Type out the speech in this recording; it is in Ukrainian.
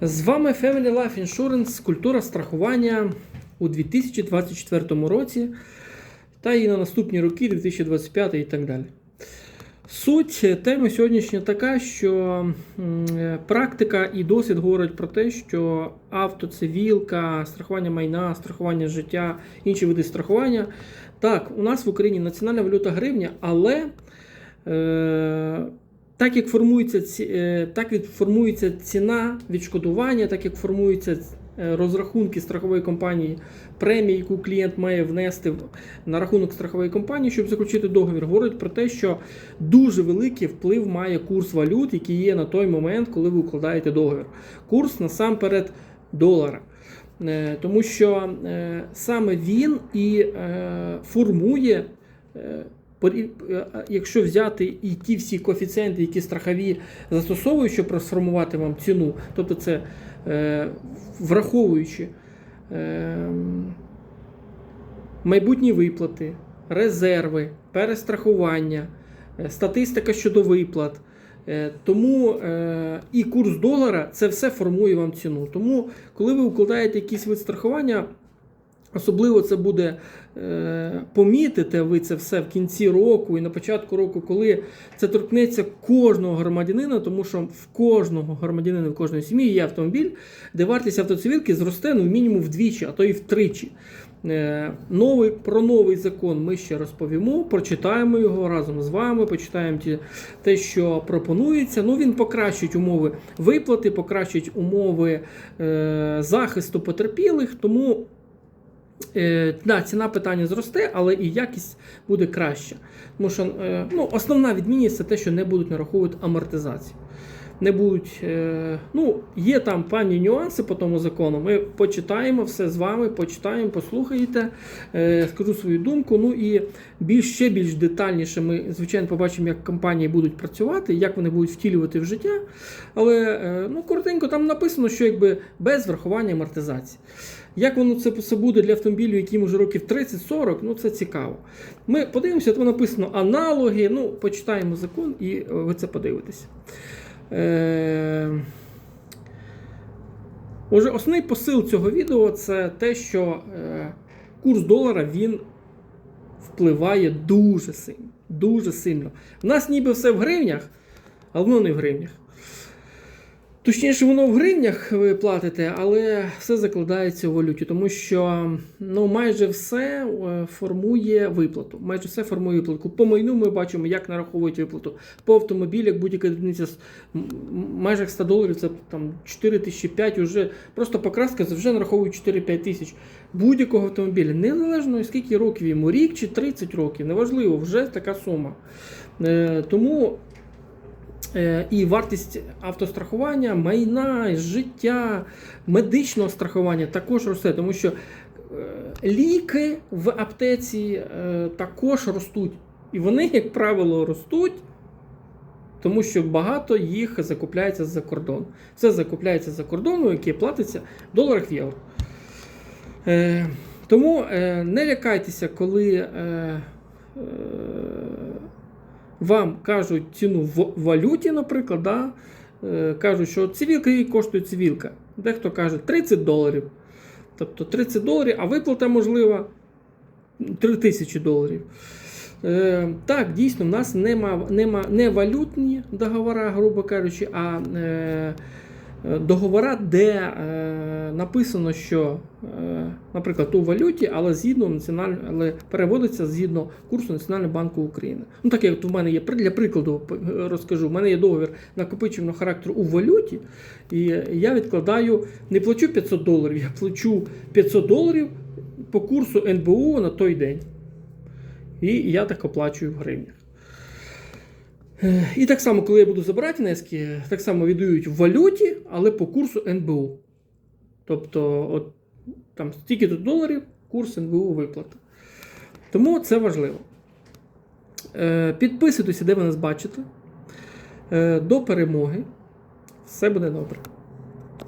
З вами Family Life Insurance, культура страхування у 2024 році та і на наступні роки, 2025 і так далі. Суть теми сьогоднішня така, що практика і досвід говорять про те, що автоцивілка, страхування майна, страхування життя, інші види страхування. Так, у нас в Україні національна валюта гривня, але е, так як формується, е, так як формується ціна відшкодування, так як формуються е, розрахунки страхової компанії, премії, яку клієнт має внести на рахунок страхової компанії, щоб заключити договір, говорить про те, що дуже великий вплив має курс валют, який є на той момент, коли ви укладаєте договір. Курс насамперед долара. Е, Тому що саме він і формує. Е, е, Якщо взяти і ті всі коефіцієнти, які страхові застосовують, щоб сформувати вам ціну, тобто це е, враховуючи е, майбутні виплати, резерви, перестрахування, е, статистика щодо виплат. Тому і курс долара це все формує вам ціну. Тому, коли ви укладаєте якийсь вид страхування, Особливо це буде е, помітите ви це все в кінці року і на початку року, коли це торкнеться кожного громадянина, тому що в кожного громадянина, в кожної сім'ї є автомобіль, де вартість автоцивілки зросте ну, мінімум вдвічі, а то і втричі. Е, новий, про новий закон ми ще розповімо, прочитаємо його разом з вами, почитаємо ті, те, що пропонується. Ну, він покращить умови виплати, покращить умови е, захисту потерпілих, тому. Е, да, ціна питання зросте, але і якість буде краща. Тому що е, ну, основна відмінність це те, що не будуть нараховувати амортизацію. Не будуть, е, ну, є там певні нюанси по тому закону. Ми почитаємо все з вами, почитаємо, послухаєте, е, скажу свою думку. Ну і більш ще більш детальніше ми, звичайно, побачимо, як компанії будуть працювати, як вони будуть втілювати в життя. Але е, ну, коротенько там написано, що якби без врахування амортизації. Як воно це все буде для автомобілів, яким уже років 30-40, ну це цікаво. Ми подивимося, там написано аналоги. Ну, почитаємо закон і ви це подивитесь. Е... Отже, основний посил цього відео це те, що е... курс долара він впливає дуже сильно. Дуже сильно. У нас ніби все в гривнях, але воно не в гривнях. Точніше, воно в гривнях ви платите, але все закладається у валюті, тому що ну, майже все е, формує виплату. Майже все формує виплату. По майну ми бачимо, як нараховують виплату. По автомобілях будь-яка одиниця майже 100 доларів, це там 4 тисячі 5, вже просто покраска це вже нараховують 4-5 тисяч будь-якого автомобіля. Незалежно скільки років йому, рік чи 30 років, неважливо, вже така сума. Е, тому І вартість автострахування, майна, життя, медичного страхування також росте, тому що е, ліки в аптеці е, також ростуть. І вони, як правило, ростуть, тому що багато їх закупляється з-за кордону. Все закупляється за кордону, яке платиться в доларах в євро. Е, Тому е, не лякайтеся, коли. Вам кажуть ціну в валюті, наприклад, да? е, кажуть, що цивілка їй коштує цивілка. Дехто каже 30 доларів. Тобто 30 доларів, а виплата можлива 3 тисячі доларів. Е, так, дійсно, в нас нема, нема не валютні договори, грубо кажучи, а е, договора, де е, написано, що, е, наприклад, у валюті, але згідно національ... але переводиться згідно курсу Національного банку України. Ну, так як в мене є для прикладу, розкажу, в мене є договір накопичувального характеру у валюті, і я відкладаю, не плачу 500 доларів, я плачу 500 доларів по курсу НБУ на той день. І я так оплачую в гривнях. Е, І так само, коли я буду забирати внески, так само віддають в валюті, але по курсу НБУ. Тобто, от, там стільки тут доларів, курс НБУ виплата. Тому це важливо. Е, Підписуйтеся, де ви нас бачите. Е, До перемоги. Все буде добре.